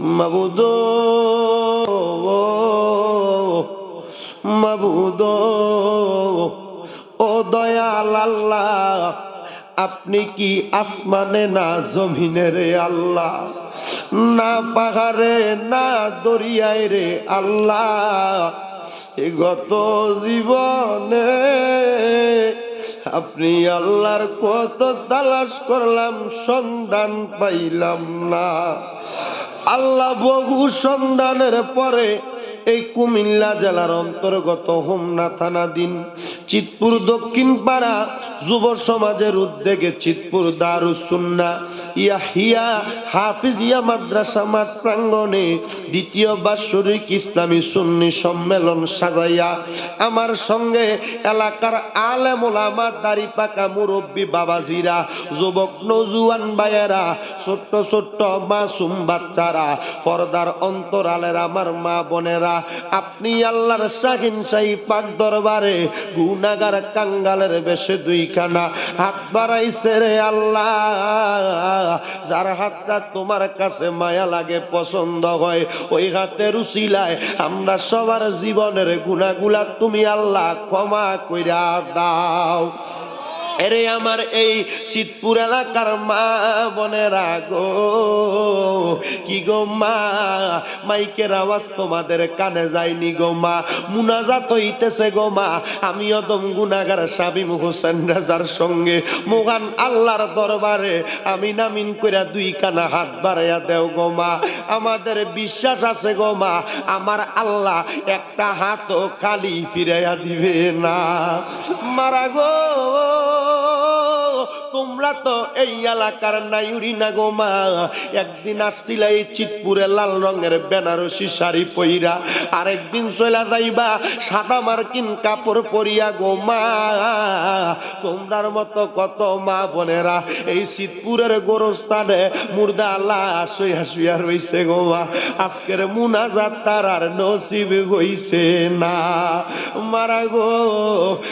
মাবুদ মাবুদ, ও দয়াল আল্লাহ, আপনি কি আসমানে না জমিনে রে আল্লাহ? না পাহাড়ে, না দরিয়ায় রে আল্লাহ। গত জীবনে আপনি আল্লাহর কত তালাশ করলাম, সন্ধান পাইলাম না। আল্লাহ বহু সন্ধানের পরে এই কুমিল্লা জেলার অন্তর্গত হোমনা থানাধীন চিতপুর দক্ষিণ পাড়া যুব সমাজের উদ্যোগে চিতপুর দারুসুন্না ইয়াহিয়া হাফিজিয়া মাদ্রাসা মাঠ প্রাঙ্গনে দ্বিতীয় বাৎসরিক ইসলামী সুন্নি সম্মেলন সাজাইয়া আমার সঙ্গে এলাকার আলেম ওলামা দাড়ি পাকা মুরব্বী বাবাজিরা, যুবক নজুয়ান ভাইয়েরা, ছোট্ট ছোট্ট মাসুম বাচ্চারা পর্দার অন্তরালের আমার মা বোনেরা, আপনি আল্লাহর শাহিন শাহী পাক দরবারে গুনাগার কাঙ্গালের বেশে দুইখানা হাত বাড়াইছে রে আল্লাহ। যার হাতটা তোমার কাছে মায়া লাগে, পছন্দ হয়, ওই হাতের উচিলায় আমরা সবার জীবনের গুণাগুলা তুমি আল্লাহ ক্ষমা কইরা দাও। us. এরে আমার এই শীতপুর এলাকার মা বোনেরা গো। কি গো মা, মাইকের আওয়াজ তোমাদের কানে যায়নি গো মা। মুনাজাত হইতেছে গো মা। আমি অদম গুনাগার সাবিম হোসেন রাজার সঙ্গে। মোগান আল্লাহর দরবারে আমি নামিন কইরা দুই কানা হাত বাড়াইয়া দেও গো মা। আমাদের বিশ্বাস আছে গো মা, আমার আল্লাহ একটা হাতও খালি ফিরাইয়া দিবে না। মারা গো। তোমরা তো এই এলাকার নাইউরি না গো মা। একদিন আসছিল এই চিতপুরে লাল রঙের বেনারসি শাড়ি পইরা। আরেকদিন চলে যাইবা সাদা মার্কিন কাপড় পরিয়া গো মা। তোমরার মতো কত মা বোনেরা এই শীতপুরের গোরস্থানে মুর্দা লাশ হইয়া শুয়া রইছে গো মা। আজকের মুনাজাত তার আর নসিব হইছে না। মারা গো,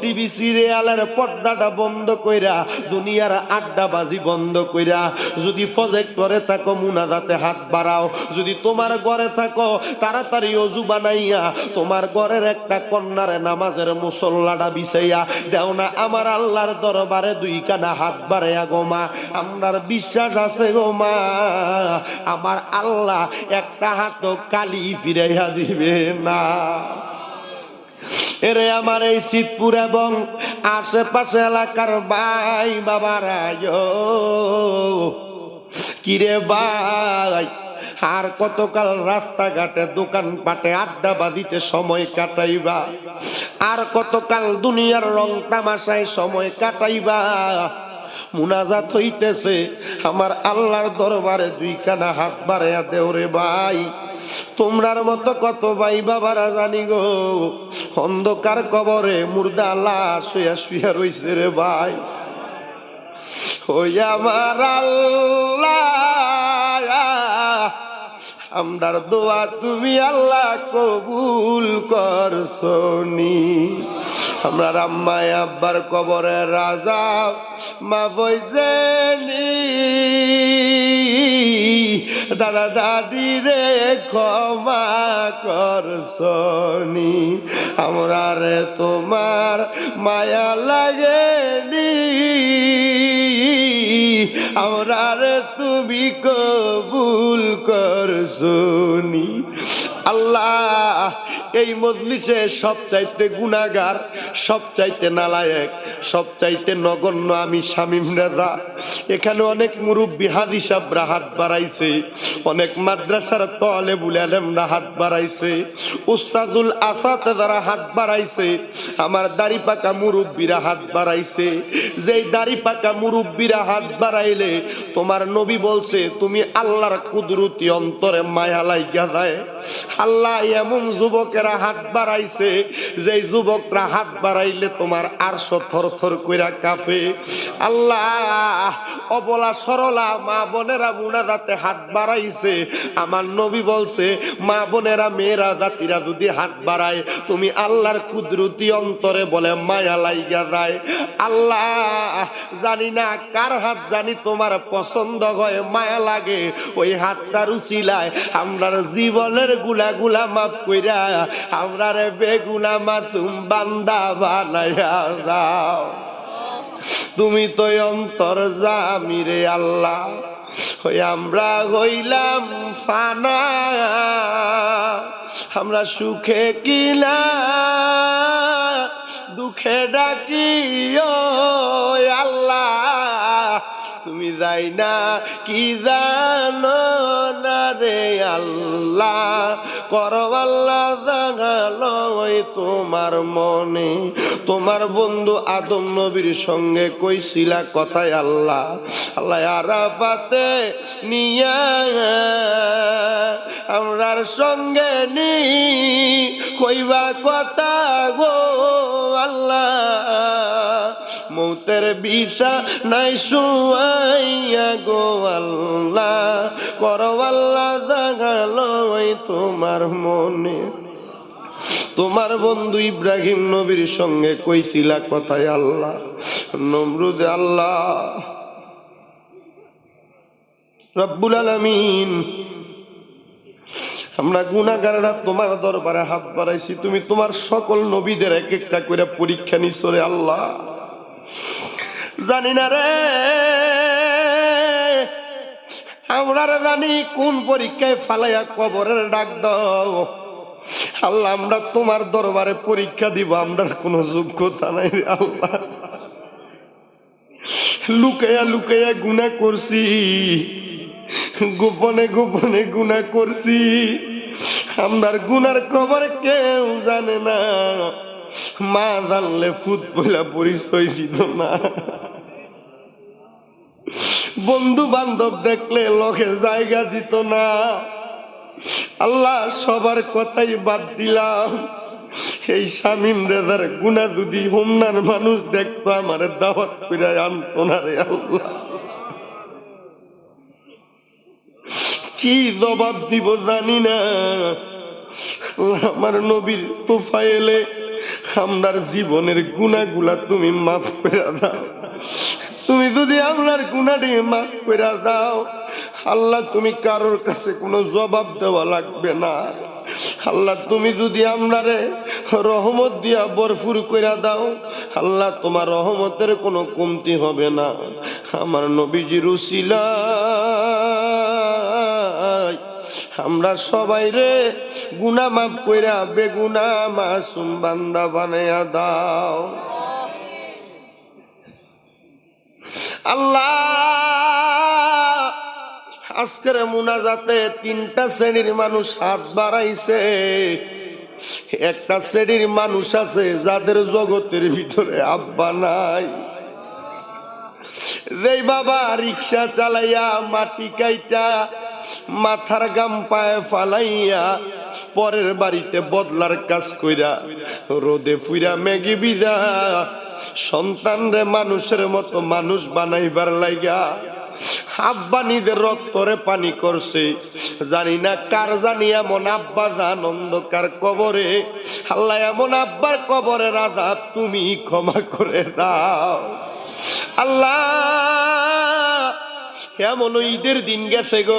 টিভি সিরিয়ালের পর্দাটা বন্ধ কইরা দুনিয়ার আড্ডাবাজি বন্ধ কইরা যদি প্রজেক্টরে থাকো, মুনাজাতে হাত বাড়াও। যদি তোমার ঘরে থাকো, তাড়াতাড়ি অজু বানাইয়া তোমার ঘরের একটা কন্যারে নামাজের মুসল্লাটা বিছাইয়া দেও না। আমার আল্লাহর দরবারে দুই কানা হাত বাড়াইয়া গো মা। আমার বিশ্বাস আছে গো মা। আমার আল্লাহ একটা হাত কালি ফিরাইয়া দিবে না। এরে আমার এই শীতপুর এবং আশেপাশে এলাকার ভাই বাবারা কিরে ভাই, আর কতকাল রাস্তাঘাটে দোকান পাটে আড্ডা বাদিতে সময় কাটাইবা? আর কতকাল দুনিয়ার রং তামাশায় সময় কাটাইবা? মুনাজাত হইতেছে, আমার আল্লাহর দরবারে দুইখানা হাত বাড়াইয়া দেওরে ভাই। তোমরার মতো কত ভাই বাবারা জানি গো। অন্ধকার কবরে মুর্দা লাশ শুয়া শুয়া রইছে রে ভাই। আমার আল্লাহ, আমরার দোয়া তুমি আল্লাহ কবুল করছনি আমরা আম্মায় আব্বার কবরে রাজা, মা বইজেনি দাদা দাদি রে, ক্ষমা করছনি আমরা রে তোমার মায়া লাগেনি। আমরা রে তুমি কবুল করছনি আল্লাহ, এই মজলিসে সব চাইতে গুণাগার সব চাইতে নালায়েক সব চাইতে নগণ্য আমি রাজা। এখানে অনেক মুরব্বী হাদিসাবরা হাত বাড়াইছে, অনেক মাদ্রাসার তলে বুলালেমরা হাত বাড়াইছে, উস্তাদুল আসাতে যারা হাত বাড়াইছে, আমার দাড়ি পাকা মুরব্বীরা হাত বাড়াইছে। যেই দাড়ি পাকা মুরব্বীরা হাত বাড়াইলে তোমার নবী বলছে, তুমি আল্লাহর কুদরতি অন্তরে মায়া লাইগা যায়। আল্লাহ এমন যুবকেরা হাত বাড়াইছে যে যুবকরা হাত বাড়াইলে তোমার আরশো থর থর কইরা কাঁপে। আল্লাহ, অবলা সরলা মা বোনেরা মুনাজাতে হাত বাড়াইছে। আমার নবী বলছে, মা বোনেরা, মেয়েরা, জাতিরা যদি হাত বাড়ায়, তুমি আল্লাহর কুদরতি অন্তরে বলে মায়া লাইগা যায়। আল্লাহ, জানি না কার হাত জানি তোমার পছন্দ হয়, মায়া লাগে। ওই হাতটা রুচিলায় আমরার জীবনেরগুলা মাফ কইরা আমরার বেগুনা মাসুম বান্দা বানাইয়া যাও তুমি তো অন্তর জামি রে আল্লাহ ওই আমরা হইলাম ফানা। আমরা সুখে কিনা, দুঃখে ডাকি আল্লাহ। তুমি যাই না, কি জানো না রে আল্লাহ? করো আল্লাহ জাগালো ওই তোমার মনে। তোমার বন্ধু আদম নবীর সঙ্গে কইছিলা কথায় আল্লাহ আল্লাহ আরাফাতে নিয়া আমরার সঙ্গে নি, কইবা কথা গো আল্লাহ। মৌতের বিষা নাই শুয়াইয়া গো আল্লাহ। করো আল্লাহ জাগালো তোমার মনে। তোমার বন্ধু ইব্রাহিম নবীর সঙ্গে কইছিলা কথায় আল্লাহ, নমরুদ আল্লাহ। রব্বুল আলামিন, আমরা গুনাগারেরা তোমার দরবারে হাত বাড়াইছি, তুমি তোমার সকল নবীদের এক একটা করে পরীক্ষা নিছরে আল্লাহ। জানি না রে। আমরা জানি কোন পরীক্ষায় ফালাইয়া কবরের ডাক দাও। আল্লাহ, আমরা তোমার দরবারে পরীক্ষা দিব আমরা কোনো যোগ্যতা নাই আল্লাহ। লুকাইয়া লুকাইয়া গুণা করছি। গোপনে গোপনে গুণা করছি। আমার গুনার খবর কেউ জানে না। মা জানলে বইলা পরিচয় দিত না। বন্ধু বান্ধব দেখলে লোকে জায়গা দিত না। আল্লাহ সবার কথাই বাদ দিলাম। এই স্বামীন রেজার গুণা যদি হোমনার মানুষ দেখতো, আমার দাওয়াত করে আনতো না রে আল্লাহ। কি জবাব দিব জানি না। আমার নবীর তোফায়েলে আমরার জীবনের গুণাগুলা তুমি মাফ করে দাও। তুমি যদি আমরার গুণাটি মাফ করে দাও, আল্লাহ তুমি কারোর কাছে কোনো জবাব দেওয়া লাগবে না। আল্লাহ তুমি যদি আমরারে রহমত দিয়া বরফুর কইরা দাও, আল্লাহ তোমার রহমতের কোনো কমতি হবে না। আমার নবীজি রুসিলা আমরা সবাই রে গুনা মাফ কইরা বেগুনা মাসুম বান্দা বানাইয়া দাও। আল্লাহ, আজকের মুনাজাতে তিনটা শ্রেণির মানুষ হাত বাড়াইছে। একটা শ্রেণির মানুষ আছে যাদের জগতের ভিতরে আব্বা নাই। যেই বাবা রিক্সা চালাইয়া মাটি কাইটা মাথার গাম পায়ে ফালাইয়া পরের বাড়িতে বদলার কাজ কইরা রোদে ফুইরা মেগি বিজা সন্তান রে মানুষের মতো মানুষ বানাইবার লাইগা। আব্বা নিজের রক্তরে পানি করছে। জানি না কার জানি এমন আব্বা জান অন্ধকার কবরে। আল্লাহ এমন আব্বার কবরে রাজা তুমি ক্ষমা করে দাও। আল্লাহ এমন ঈদের দিন গেছে গো।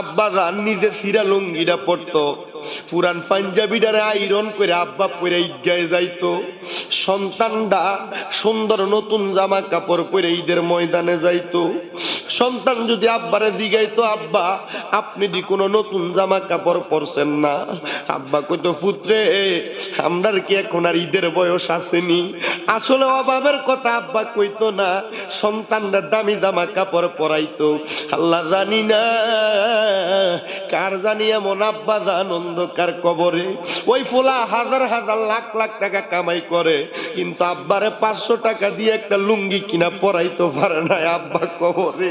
আব্বা রান নিজে সিরা লুঙ্গিটা পড়তো পুরান পাঞ্জাবিটারে আইরন করে আব্বা পরে ঈদগায় যাইতো। সন্তানটা সুন্দর নতুন জামা কাপড় পরে ঈদের ময়দানে যাইতো। সন্তান যদি আব্বারে দিগাইতো আব্বা, আপনি দি কোনো নতুন জামা কাপড় পরছেন না। আব্বা কইতো, পুত্রে, আমরার কি এখন আর ঈদের বয়স আসেনি? আসলে অভাবের কথা আব্বা কইতো না, সন্তানরা দামি জামা কাপড় পরাইতো। আল্লাহ জানি না, কার জানি এমন আব্বা জান অন্ধকার কবরে। ওই ফোলা হাজার হাজার লাখ লাখ টাকা কামাই করে, কিন্তু আব্বারে পাঁচশো টাকা দিয়ে একটা লুঙ্গি কিনা পরাইতে পারে না আব্বা কবরে।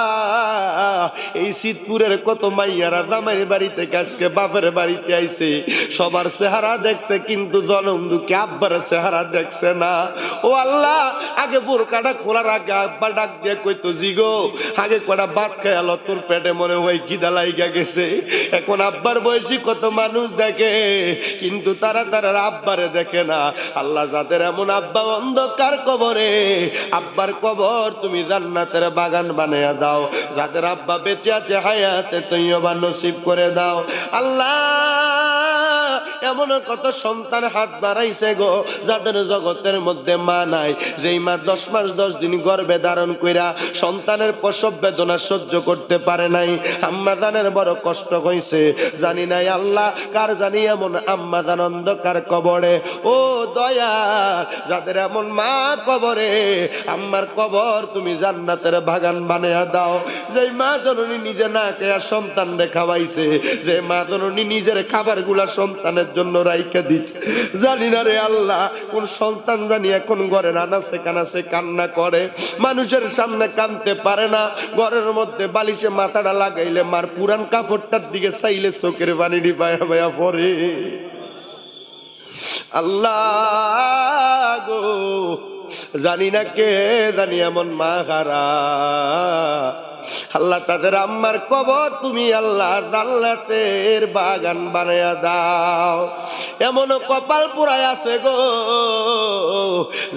শীতপুরের কত মাইয়ারা দামের বাড়িতে আজকে বাপের বাড়িতে আইছে। সবার চেহারা দেখছে, কিন্তু জনম দুঃখে আব্বার চেহারা দেখছে না। ও আল্লাহ, আগে বোরকাটা খোলার আগে আব্বা ডাক দিয়ে কইতো জিগো আগে কটা ভাত খেয়াল তোর পেটে মনে হয় খিদা লাইগা গেছে। এখন আব্বার বয়সী কত মানুষ দেখে, কিন্তু তারা তারা আব্বারে দেখে না। আল্লাহ যাদের এমন আব্বা অন্ধকার কবরে, আব্বার কবর তুমি জান্নাতের বাগান বানিয়ে দাও। যাদের আব্বা বেঁচে আছে হায়াতে তৈবা নসিব করে দাও। আল্লাহ এমন কত সন্তান হাত বাড়াইছে গো, যাদের জগতের মধ্যে মা নাই। যেই মা দশ মাস দশ দিন গর্ভে ধারণ কইরা সন্তানের প্রসব বেদনা সহ্য করতে পারে নাই আম্মাদানের বড় কষ্ট হইছে। জানি নাই আল্লাহ, কার জানি এমন আম্মাদান অন্ধকার কবরে। ও দয়া যাদের এমন মা কবরে, আম্মার কবর তুমি জান্নাতের বাগান বানিয়ে দাও। যেই মা জননী নিজে না খেয়া সন্তান রে খাওয়াইছে, যে মা জননী নিজের খাবারগুলা সন্তানের জন্য রাইখা দিচ্ছে জানি না রে আল্লাহ, কোন সন্তান জানি এখন ঘরে রানাছে কানাছে কান্না করে। মানুষের সামনে কানতে পারে না, ঘরের মধ্যে বালিশে মাথাটা লাগাইলে মার পুরান কাপড়টার দিকে চাইলে চোখের পানি ডিপায়া ভাইয়া পরে আল্লাহ গো, জানি না কে জানি এমন মা হারা আল্লাহ তাদের আম্মার কবর তুমি আল্লাহ জান্নাতের বাগান বানায়া দাও। এমন কপাল পুরাই আছে গো,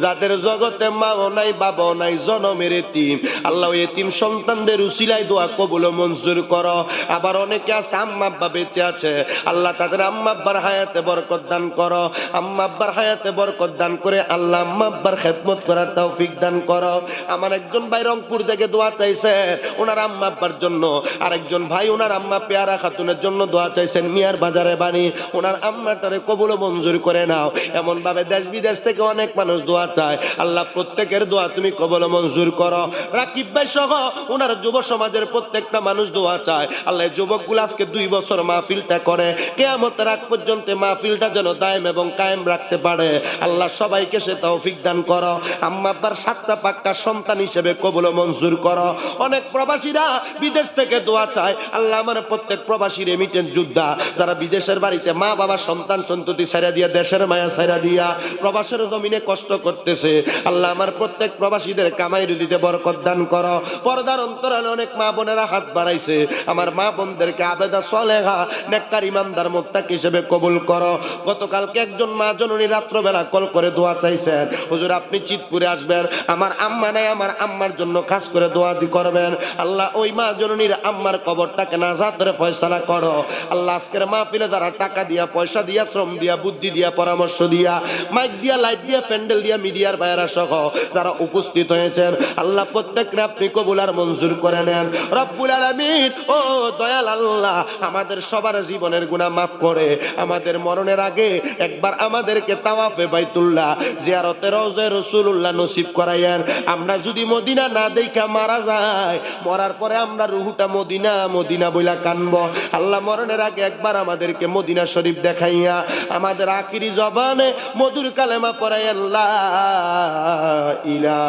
যাদের জগতে মাও নাই, বাবাও নাই, জনমের এতিম। আল্লাহ এতিম সন্তানদের উসিলাই দোয়া কবুল মঞ্জুর করো। আবার অনেকে আছে, আম্মা আব্বা বেঁচে আছে। আল্লাহ তাদের আম্মা আব্বার হায়াতে বরকত দান করো। আম্মা আব্বার হায়াতে বরকত দান করে আল্লাহ আম্মা আব্বার খেদমত করার তৌফিক দান করো। আমার একজন ভাই রংপুর থেকে দোয়া চাইছে ওনার আম্মা আব্বার জন্য, আরেকজন ভাই ওনার আম্মা পেয়ারা খাতুনের জন্য দোয়া চাইছেন, মিয়ার বাজারে বাণী, ওনার আম্মাটারে কবুল মঞ্জুর করে নাও। এমন ভাবে দেশ বিদেশ থেকে অনেক মানুষ দোয়া চায়। আল্লাহ প্রত্যেকের দোয়া তুমি কবল মঞ্জুর করো। রাকিব ভাই সহ ওনার যুব সমাজের প্রত্যেকটা মানুষ দোয়া চায়। আল্লাহ যুবকগুলো আজকে দুই বছর মাহফিলটা করে। কেয়ামতের আগ পর্যন্ত মাহফিলটা যেন দায়েম এবং কায়েম রাখতে পারে। আল্লাহ সবাইকে সে তৌফিক দান করো। আম্মা আব্বার সাতটা পাক্কা সন্তান হিসেবে কবুল মঞ্জুর করো। অনেক প্রবাসীরা বিদেশ থেকে দোয়া চায়। আল্লাহ আমার প্রত্যেক প্রবাসী রেমিটেন্স যোদ্ধা। যারা বিদেশের বাড়িতে মা, বাবা, সন্তান, সন্ততি সাইরা দিয়া, দেশের মায়া সাইরা দিয়া প্রবাসের জমিনে কষ্ট করতেছে, আল্লাহ আমার প্রত্যেক প্রবাসীদের কামাই রুদিতে বরকত দান করো। পর্দার অন্তরালে অনেক মা বোনেরা হাত বাড়াইছে। আমার মা বোনদেরকে আবেদা সলেহা, নেককার ইমানদার, মোত্তাক হিসেবে কবুল করো। গতকালকে একজন মা জননী রাত্রবেলা কল করে দোয়া চাইছেন। হুজুর, আপনি চিতপুরে আসবেন। আমার আম্মা নাই, আমার আম্মার জন্য খাস করে দোয়া দি করবেন। আল্লাহ, ওই মা জননীর আম্মার কবরটাকে নাজাতের ফয়সালা করো। আল্লাহ, আজকের মাহফিলে যারা টাকা দিয়া, পয়সা দিয়া, শ্রম দিয়া, বুদ্ধি দিয়া, পরামর্শ দিয়া, মাইক দিয়া, লাইট দিয়া, প্যান্ডেল দিয়া, মিডিয়ার বাইরা সহ যারা উপস্থিত হয়েছেন, আল্লাহ, প্রত্যেককে আপনি কবুল আর মঞ্জুর করে নেন। রব্বুল আলামিন, ও দয়াল আল্লাহ, আমাদের সবার জীবনের গুনাহ মাফ করে। আমাদের মরণের আগে একবার আমাদেরকে তাওয়াফে বাইতুল্লাহ জিয়ারতে রওজা রাসূলুল্লাহ নসিব করাইয়েন। আমরা যদি মদিনা না দেখা মারা যায় মরার পরে আমরা রুহুটা মদিনা মদিনা বইলা কানব। আল্লাহ মরণের আগে একবার আমাদেরকে মদিনা শরীফ দেখাইয়া আমাদের আখিরি জবানে মধুর কালেমা পড়াই আল্লাহ ইলা